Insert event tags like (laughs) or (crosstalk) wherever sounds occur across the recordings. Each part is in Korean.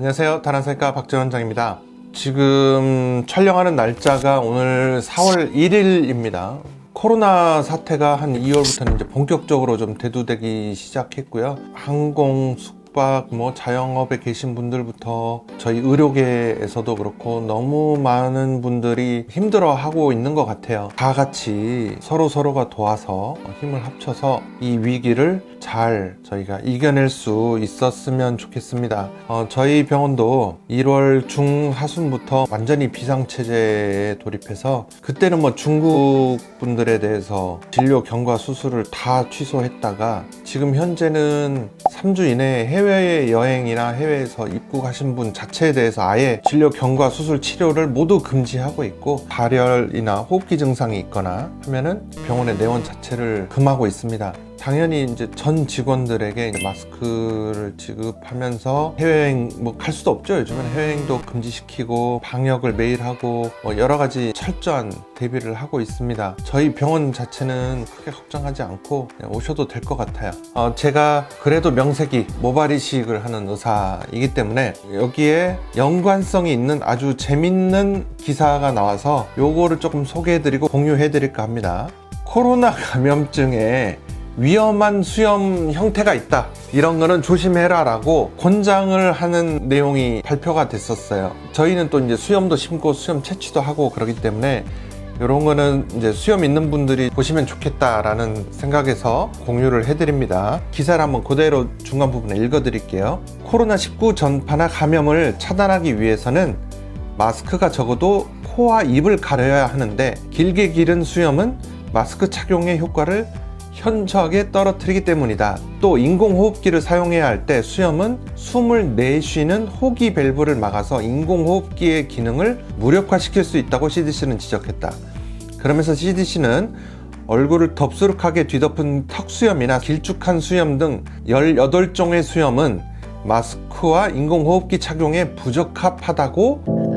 안녕하세요. 다란사니까 박재원장입니다. 지금 촬영하는 날짜가 오늘 4월 1일입니다. 코로나 사태가 한 2월부터는 이제 본격적으로 좀 대두되기 시작했고요. 항공, 숙 박, 뭐 자영업에 계신 분들부터 저희 의료계에서도 그렇고 너무 많은 분들이 힘들어하고 있는 것 같아요. 다 같이 서로 서로가 도와서 힘을 합쳐서 이 위기를 잘 저희가 이겨낼 수 있었으면 좋겠습니다. 어, 저희 병원도 1월 중하순부터 완전히 비상체제에 돌입해서 그때는 뭐 중국 분들에 대해서 진료 경과 수술을 다 취소했다가 지금 현재는 3주 이내에 해외 여행이나 해외에서 입국하신 분 자체에 대해서 아예 진료 경과 수술 치료를 모두 금지하고 있고 발열이나 호흡기 증상이 있거나 하면은 병원의 내원 자체를 금하고 있습니다. 당연히 이제 전 직원들에게 마스크를 지급하면서 해외여행 뭐 갈 수도 없죠. 요즘은 해외여행도 금지시키고 방역을 매일 하고 뭐 여러 가지 철저한 대비를 하고 있습니다. 저희 병원 자체는 크게 걱정하지 않고 오셔도 될 것 같아요. 어, 제가 그래도 명색이 모발 이식을 하는 의사이기 때문에 여기에 연관성이 있는 아주 재밌는 기사가 나와서 요거를 조금 소개해드리고 공유해드릴까 합니다. 코로나 감염증에 위험한 수염 형태가 있다. 이런 거는 조심해라 라고 권장을 하는 내용이 발표가 됐었어요. 저희는 또 이제 수염도 심고 수염 채취도 하고 그러기 때문에 이런 거는 이제 수염 있는 분들이 보시면 좋겠다라는 생각에서 공유를 해드립니다. 기사를 한번 그대로 중간 부분에 읽어드릴게요. 코로나19 전파나 감염을 차단하기 위해서는 마스크가 적어도 코와 입을 가려야 하는데 길게 기른 수염은 마스크 착용의 효과를 현저하게 떨어뜨리기 때문이다. 또 인공호흡기를 사용해야 할 때 수염은 숨을 내쉬는 호기 밸브를 막아서 인공호흡기의 기능을 무력화시킬 수 있다고 CDC는 지적했다. 그러면서 CDC는 얼굴을 덥수룩하게 뒤덮은 턱수염이나 길쭉한 수염 등 18종의 수염은 마스크와 인공호흡기 착용에 부적합하다고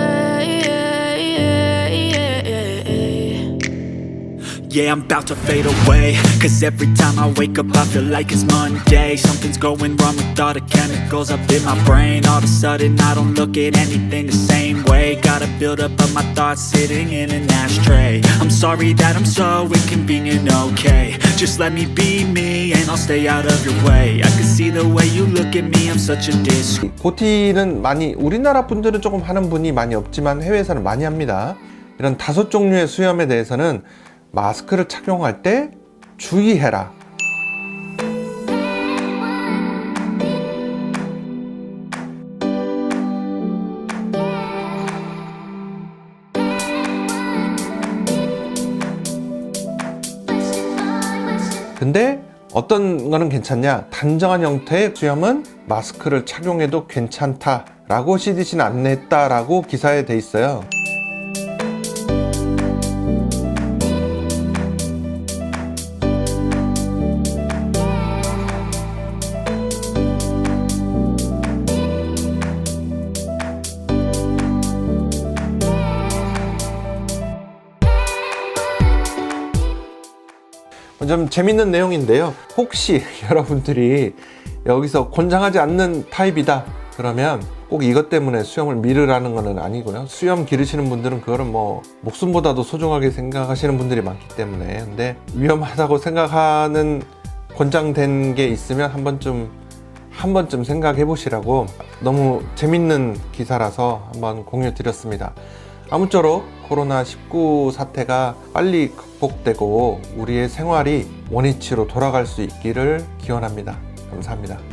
Yeah, I'm about to fade away Cause every time I wake up I feel like it's Monday Something's going wrong with all the chemicals up in my brain All of a sudden I don't look at anything the same way Got a build up of my thoughts sitting in an ashtray I'm sorry that I'm so inconvenient, okay Just let me be me and I'll stay out of your way I can see the way you look at me, I'm such a disgrace 고티는 많이 우리나라 분들은 조금 하는 분이 많이 없지만 해외에서는 많이 합니다. 이런 다섯 종류의 수염에 대해서는 마스크를 착용할 때 주의해라. 근데 어떤 거는 괜찮냐? 단정한 형태의 수염은 마스크를 착용해도 괜찮다라고 CDC는 안냈다라고 기사에 돼 있어요. 좀 재밌는 내용인데요. 혹시 (laughs) 여러분들이 여기서 권장하지 않는 타입이다 그러면 꼭 이것 때문에 수염을 미르라는 것은 아니고요. 수염 기르시는 분들은 그거를 뭐 목숨보다도 소중하게 생각하시는 분들이 많기 때문에 근데 위험하다고 생각하는 권장된 게 있으면 한 번쯤 한 번쯤 생각해 보시라고 너무 재밌는 기사라서 한번 공유 드렸습니다. 아무쪼록 코로나19 사태가 빨리 극복되고 우리의 생활이 원위치로 돌아갈 수 있기를 기원합니다. 감사합니다.